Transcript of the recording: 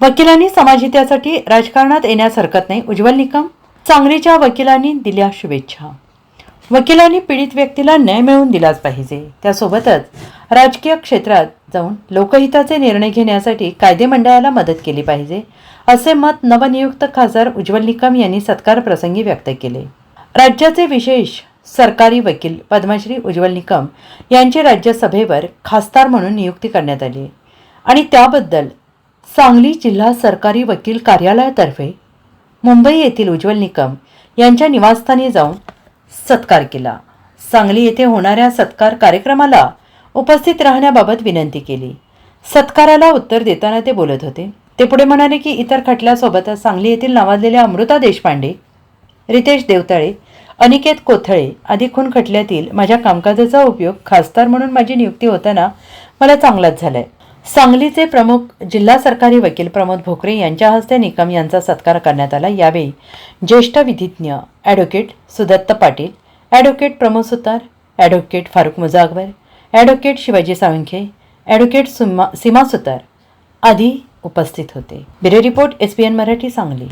वकिलांनी समाजहितासाठी राजकारणात येण्यास हरकत नाही. उज्ज्वल निकम सांगलीच्या वकिलांनी दिल्या शुभेच्छा. वकिलांनी पीडित व्यक्तीला न्याय मिळवून दिलाच पाहिजे. त्यासोबतच राजकीय क्षेत्रात जाऊन लोकहिताचे निर्णय घेण्यासाठी कायदे मंडळाला मदत केली पाहिजे असे मत नवनियुक्त खासदार उज्ज्वल निकम यांनी सत्कार प्रसंगी व्यक्त केले. राज्याचे विशेष सरकारी वकील पद्मश्री उज्ज्वल निकम यांची राज्यसभेवर खासदार म्हणून नियुक्ती करण्यात आली आणि त्याबद्दल सांगली जिल्हा सरकारी वकील कार्यालयातर्फे मुंबई येथील उज्ज्वल निकम यांच्या निवासस्थानी जाऊन सत्कार केला. सांगली येथे होणाऱ्या सत्कार कार्यक्रमाला उपस्थित राहण्याबाबत विनंती केली. सत्काराला उत्तर देताना ते बोलत होते. ते पुढे म्हणाले की इतर खटल्यासोबतच सांगली येथील नावाजलेल्या अमृता देशपांडे रितेश देवताळे अनिकेत कोथळे आदी खून खटल्यातील माझ्या कामकाजाचा उपयोग खासदार म्हणून माझी नियुक्ती होताना मला चांगलाच झाला आहे सांगलीचे प्रमुख जिल्हा सरकारी वकील प्रमोद भोकरे यांच्या हस्ते निकम यांचा सत्कार करण्यात आला. यावेळी ज्येष्ठ विधिज्ञ advocate Sudatta Patil advocate Pramod Sutar advocate Farukh Mujagavar advocate Shivaji Salunkhe advocate Suma Seema Sutar आदी उपस्थित होते. Bureau report S P N Marathi Sangli.